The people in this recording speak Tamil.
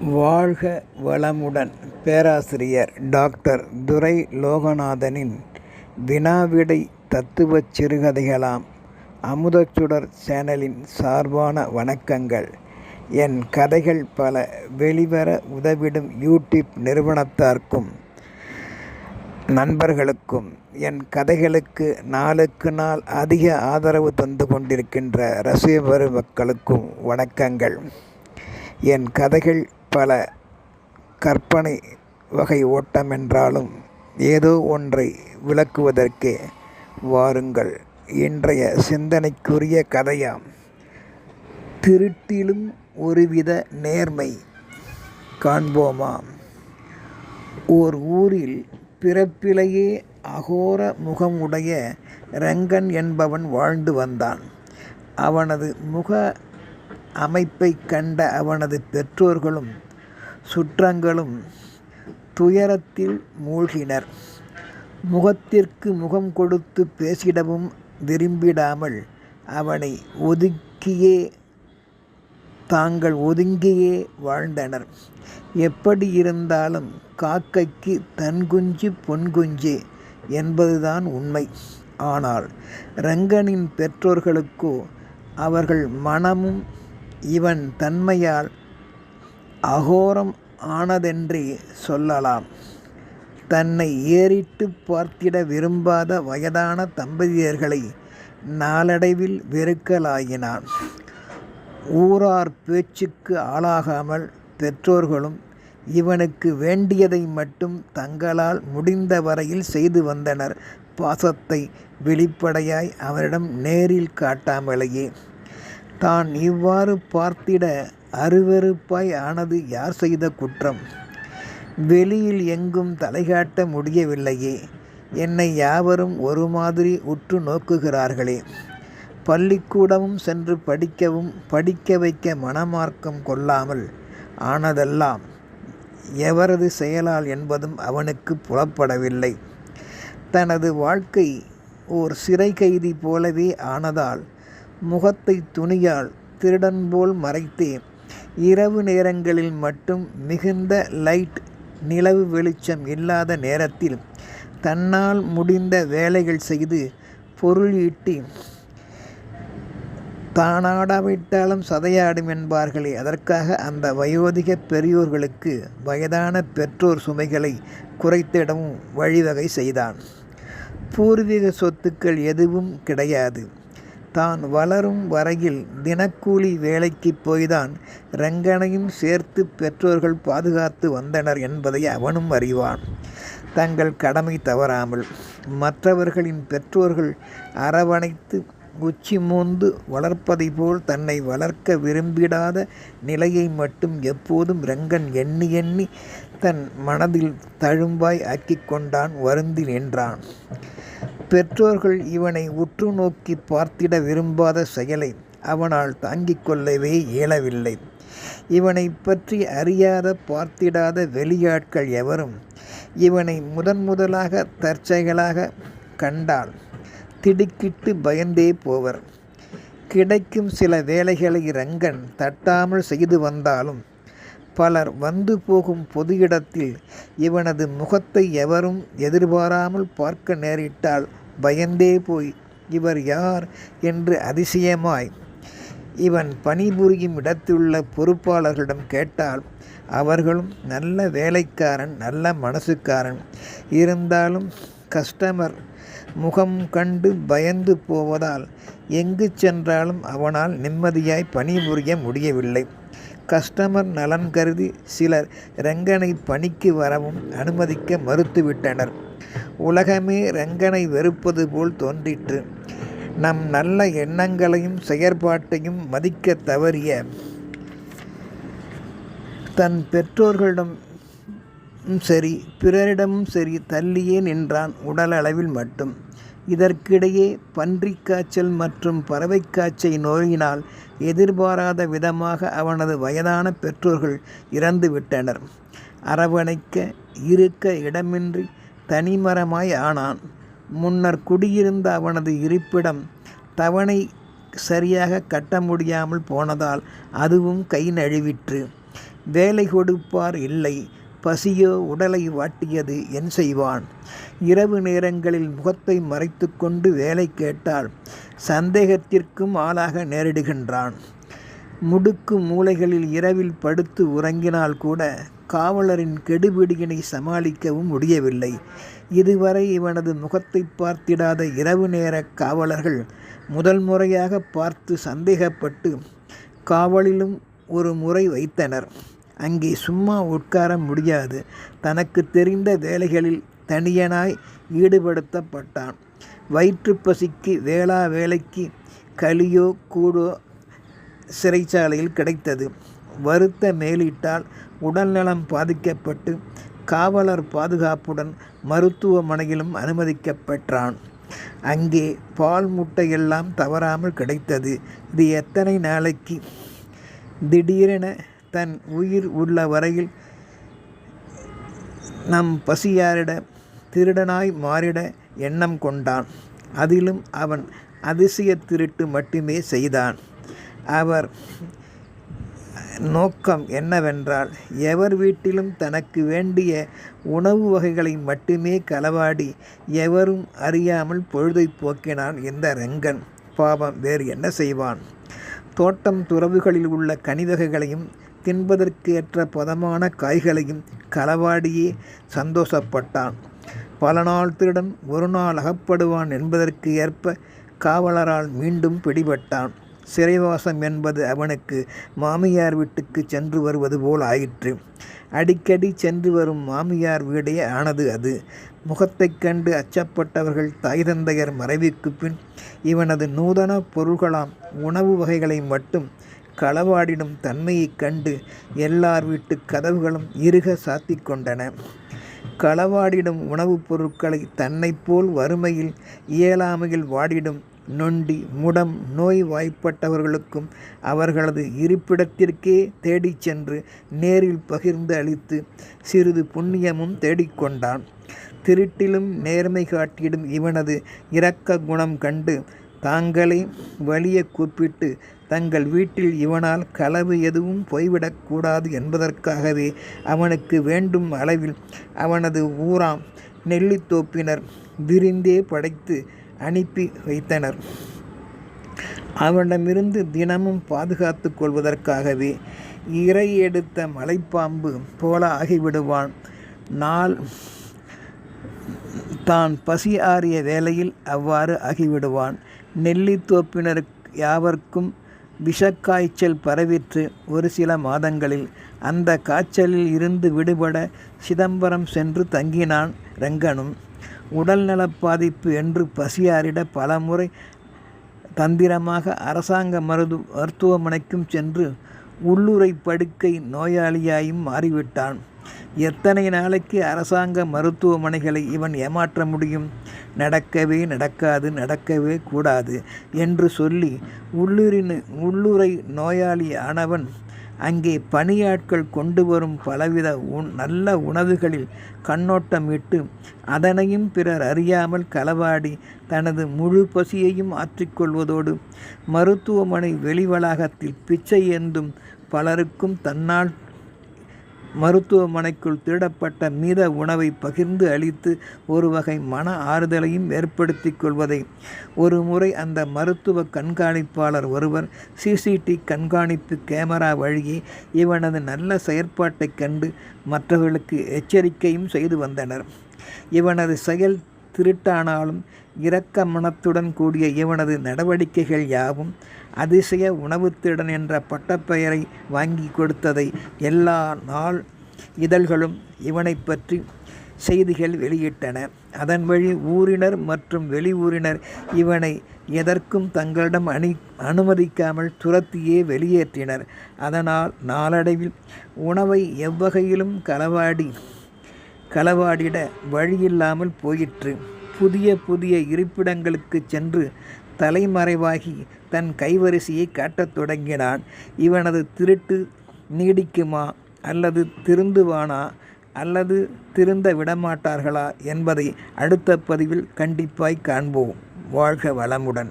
வாழ்க வளமுடன். பேராசிரியர் டாக்டர் துரை லோகநாதனின் வினாவிடை தத்துவச் சிறுகதைகளாம் அமுதச்சுடர் சேனலின் சார்பான வணக்கங்கள். என் கதைகள் பல வெளிவர உதவிடும் யூடியூப் நிறுவனத்தார்க்கும் நண்பர்களுக்கும் என் கதைகளுக்கு நாளுக்கு நாள் அதிக ஆதரவு தந்து கொண்டிருக்கின்ற ரசிகபெரு மக்களுக்கும் வணக்கங்கள். என் கதைகள் பல கற்பனை வகை ஓட்டம் என்றாலும் ஏதோ ஒன்றை விளக்குவதற்கே வாருங்கள். இன்றைய சிந்தனைக்குரிய கதையாம். திருட்டிலும் ஒருவித நேர்மை காண்போமா ஓர் ஊரில் பிறப்பிலேயே அகோர முகமுடைய ரங்கன் என்பவன் வாழ்ந்து வந்தான். அவனது முக அமைப்பை கண்ட அவனது பெற்றோர்களும் சுற்றங்களும் துயரத்தில் மூழ்கினர். முகத்திற்கு முகம் கொடுத்து பேசிடவும் விரும்பிடாமல் அவனை ஒதுக்கியே தாங்கள் ஒதுங்கியே வாழ்ந்தனர். எப்படி இருந்தாலும் காக்கைக்கு தன் குஞ்சு பொன் குஞ்சு என்பதுதான் உண்மை. ஆனால் ரங்கனின் பெற்றோர்களுக்கோ அவர்கள் மனமும் இவன் தன்மையால் அகோரம் ஆனதென்றே சொல்லலாம். தன்னை ஏறிட்டு பார்த்திட விரும்பாத வயதான தம்பதியர்களை நாளடைவில் வெறுக்கலாயினான். ஊரார் பேச்சுக்கு ஆளாகாமல் பெற்றோர்களும் இவனுக்கு வேண்டியதை மட்டும் தங்களால் முடிந்த வரையில் செய்து வந்தனர். பாசத்தை வெளிப்படையாய் அவரிடம் நேரில் காட்டாமலேயே. தான் இவ்வாறு பார்த்திட அருவருப்பாய் ஆனது யார் செய்த குற்றம்? வெளியில் எங்கும் தலைகாட்ட முடியவில்லையே. என்னை யாவரும் ஒரு மாதிரி உற்று நோக்குகிறார்களே. பள்ளிக்கூடமும் சென்று படிக்கவும் படிக்க வைக்க மனமார்க்கம் கொள்ளாமல் ஆனதெல்லாம் எவரது செயலால் என்பதும் அவனுக்கு புலப்படவில்லை. தனது வாழ்க்கை ஓர் சிறை கைதி போலவே ஆனதால் முகத்தை துணியால் திருடன் போல் மறைத்தேன். இரவு நேரங்களில் மட்டும் மிகுந்த லைட் நிலவு வெளிச்சம் இல்லாத நேரத்தில் தன்னால் முடிந்த வேலைகள் செய்து பொருள் ஈட்டி தானாடாவிட்டாலும் சதையாடும் என்பார்களே அதற்காக அந்த வயோதிக பெரியோர்களுக்கு வயதான பெற்றோர் சுமைகளை குறைத்திடவும் வழிவகை செய்தான். பூர்வீக சொத்துக்கள் எதுவும் கிடையாது. தான் வளரும் வரையில் தினக்கூலி வேலைக்கு போய்தான் ரங்கனையும் சேர்த்து பெற்றோர்கள் பாதுகாத்து வந்தனர் என்பதை அவனும் அறிவான். தங்கள் கடமை தவறாமல் மற்றவர்களின் பெற்றோர்கள் அரவணைத்து உச்சி மூந்து வளர்ப்பதை போல் தன்னை வளர்க்க விரும்பிடாத நிலையை மட்டும் எப்போதும் ரங்கன் எண்ணி எண்ணி தன் மனதில் தழும்பாய் ஆக்கிக்கொண்டான் வருந்தி நின்றான். பெற்றோர்கள் இவனை உற்று நோக்கி பார்த்திட விரும்பாத செயலை அவனால் தாங்கிக் கொள்ளவே இயலவில்லை. இவனை பற்றி அறியாத பார்த்திடாத வெளியாட்கள் எவரும் இவனை முதன் முதலாக தற்செயலாக கண்டால் திடுக்கிட்டு பயந்தே போவர். கிடைக்கும் சில வேலைகளை ரங்கன் தட்டாமல் செய்து வந்தாலும் பலர் வந்து போகும் பொது இடத்தில் இவனது முகத்தை எவரும் எதிர்பாராமல் பார்க்க நேரிட்டால் பயந்தே போய் இவர் யார் என்று அதிசயமாய். இவன் பணிபுரியும் இடத்துள்ள பொறுப்பாளர்களிடம் கேட்டால் அவர்களும் நல்ல வேலைக்காரன் நல்ல மனசுக்காரன். இருந்தாலும் கஸ்டமர் முகம் கண்டு பயந்து போவதால் எங்கு சென்றாலும் அவனால் நிம்மதியாய் பணிபுரிய முடியவில்லை. கஸ்டமர் நலன் கருதி சிலர் ரங்கனை பணிக்கு வரவும் அனுமதிக்க மறுத்துவிட்டனர். உலகமே ரங்கனை வெறுப்பது போல் தோன்றிற்று. நம் நல்ல எண்ணங்களையும் செயற்பாட்டையும் மதிக்க தவறிய தன் பெற்றோர்களிடம் சரி பிறரிடமும் சரி தள்ளியே நின்றான் உடல் அளவில் மட்டும். இதற்கிடையே பன்றிக் காய்ச்சல் மற்றும் பறவை காய்ச்சல் நோயினால் எதிர்பாராத விதமாக அவனது வயதான பெற்றோர்கள் இறந்துவிட்டனர். அரவணைக்க இருக்க இடமின்றி தனிமரமாய் ஆனான். முன்னர் குடியிருந்த அவனது இருப்பிடம் தவணை சரியாக கட்ட முடியாமல் போனதால் அதுவும் கை நழுவிற்று. வேலை கொடுப்பார் இல்லை பசியோ உடலை வாட்டியது என் செய்வான். இரவு நேரங்களில் முகத்தை மறைத்து கொண்டு வேலை கேட்டால் சந்தேகத்திற்கும் ஆளாக நேரிடுகின்றான். முடுக்கு மூலைகளில் இரவில் படுத்து உறங்கினால் கூட காவலரின் கெடுபிடியினை சமாளிக்கவும் முடியவில்லை. இதுவரை இவனது முகத்தை பார்த்திடாத இரவு நேர காவலர்கள் முதல் முறையாக பார்த்து சந்தேகப்பட்டு காவலிலும் ஒரு முறை வைத்தனர். அங்கே சும்மா உட்கார முடியாது. தனக்கு தெரிந்த வேலைகளில் தனியனாய் ஈடுபடுத்தப்பட்டான். வயிற்று பசிக்கு வேளா வேலைக்கு களியோ கூடோ சிறைச்சாலையில் கிடைத்தது. வருத்த மேலிட்டால் உடல்நலம் பாதிக்கப்பட்டு காவலர் பாதுகாப்புடன் மருத்துவமனையிலும் அனுமதிக்கப்பெற்றான் அங்கே பால் முட்டையெல்லாம் தவறாமல் கிடைத்தது. இது எத்தனை நாளைக்கு? திடீரென தன் உயிர் உள்ள வரையில் நம் பசியாரிட திருடனாய் மாறிட எண்ணம் கொண்டான். அதிலும் அவன் அதிசய திருட்டு மட்டுமே செய்தான். அவர் நோக்கம் என்னவென்றால் எவர் வீட்டிலும் தனக்கு வேண்டிய உணவு வகைகளை மட்டுமே களவாடி எவரும் அறியாமல் பொழுதை போக்கினான் இந்த ரெங்கன். பாவம் வேறு என்ன செய்வான்? தோட்டம் துறவுகளில் உள்ள கனிவகைகளையும் தின்பதற்கு ஏற்ற பதமான காய்களையும் களவாடியே சந்தோஷப்பட்டான். பல நாள் திருடன் ஒரு நாள் அகப்படுவான் என்பதற்கு ஏற்ப காவலரால் மீண்டும் பிடிபட்டான். சிறைவாசம் என்பது அவனுக்கு மாமியார் வீட்டுக்கு சென்று வருவது போல் ஆயிற்று. அடிக்கடி சென்று வரும் மாமியார் வீடே ஆனது அது. முகத்தைக் கண்டு அச்சப்பட்டவர்கள் தாய் தந்தையர் மறைவுக்கு பின் இவனது நூதன பொருள்களாம் உணவு வகைகளை மட்டும் களவாடிடும் தன்மையைக் கண்டு எல்லார் வீட்டு கதவுகளும் இறுக சாத்தி கொண்டன. களவாடிடும் உணவுப் பொருட்களை தன்னைப்போல் வறுமையில் இயலாமையில் வாடிடும் நொண்டி முடம் நோய் வாய்ப்பட்டவர்களுக்கும் அவர்களது இருப்பிடத்திற்கே தேடிச் சென்று நேரில் பகிர்ந்து அளித்து சிறிது புண்ணியமும் தேடிக்கொண்டான். திருட்டிலும் நேர்மை காட்டிடும் இவனது இரக்க குணம் கண்டு தாங்களே வலிய கூப்பிட்டு தங்கள் வீட்டில் இவனால் களவு எதுவும் போய்விடக்கூடாது என்பதற்காகவே அவனுக்கு வேண்டும் அளவில் அவனது ஊராம் நெல்லித்தோப்பினர் விரிந்தே படைத்து அனுப்பி வைத்தனர். அவனிடமிருந்து தினமும் பாதுகாத்து கொள்வதற்காகவே இறை எடுத்த மலைப்பாம்பு போல ஆகிவிடுவான். நாள் தான் பசி ஆறிய வேளையில் அவ்வாறு ஆகிவிடுவான். நெல்லித்தோப்பினருக்கு யாவர்க்கும் விஷக்காய்ச்சல் பரவிற்று ஒரு சில மாதங்களில். அந்த காய்ச்சலில் இருந்து விடுபட சிதம்பரம் சென்று தங்கினான் ரங்கனும். உடல்நல பாதிப்பு என்று பசியாரிட பலமுறை தந்திரமாக அரசாங்க மருது மருத்துவமனைக்கும் சென்று உள்ளுரை படுக்கை நோயாளியாயும் மாறிவிட்டான். எத்தனை நாளைக்கு அரசாங்க மருத்துவமனைகளை இவன் ஏமாற்ற முடியும்? நடக்கவே நடக்காது நடக்கவே கூடாது என்று சொல்லி உள்ளூரின் உள்ளுரை நோயாளி ஆனவன் அங்கே பணியாட்கள் கொண்டு வரும் பலவித உண் நல்ல உணவுகளில் கண்ணோட்டமிட்டு அதனையும் பிறர் அறியாமல் களவாடி தனது முழு பசியையும் ஆற்றிக்கொள்வதோடு மருத்துவமனை வெளி வளாகத்தில் பிச்சை என்றும் பலருக்கும் தன்னால் மருத்துவமனைக்குள் திருடப்பட்ட மீத உணவை பகிர்ந்து அளித்து ஒரு வகை மன ஆறுதலையும் ஏற்படுத்தி கொள்வதை. ஒரு முறை அந்த மருத்துவ கண்காணிப்பாளர் ஒருவர் சிசிடி கண்காணிப்பு கேமரா வழியே இவனது நல்ல செயற்பாட்டைக் கண்டு மற்றவர்களுக்கு எச்சரிக்கையும் செய்து வந்தனர். இவனது செயல் திருட்டானாலும் இரக்க மனத்துடன் கூடிய இவனது நடவடிக்கைகள் யாவும் அதிசய உணவுத்திடன் என்ற பட்டப்பெயரை வாங்கி கொடுத்ததை எல்லா நாள் இதழ்களும் இவனை பற்றி செய்திகள் வெளியிட்டன. அதன் வழி ஊரினர் மற்றும் வெளியூரினர் இவனை எதற்கும் தங்களிடம் அணி அனுமதிக்காமல் துரத்தியே வெளியேற்றினர். அதனால் நாளடைவில் உணவை எவ்வகையிலும் களவாடி களவாடிட வழியில்லாமல் போயிற்று. புதிய புதிய இருப்பிடங்களுக்கு சென்று தலைமறைவாகி தன் கைவரிசையை காட்டத் தொடங்கினான். இவனது திருட்டு நீடிக்குமா? அல்லது திருந்துவானா? அல்லது திருந்த விடமாட்டார்களா? என்பதை அடுத்த பதிவில் கண்டிப்பாய் காண்போம். வாழ்க வளமுடன்.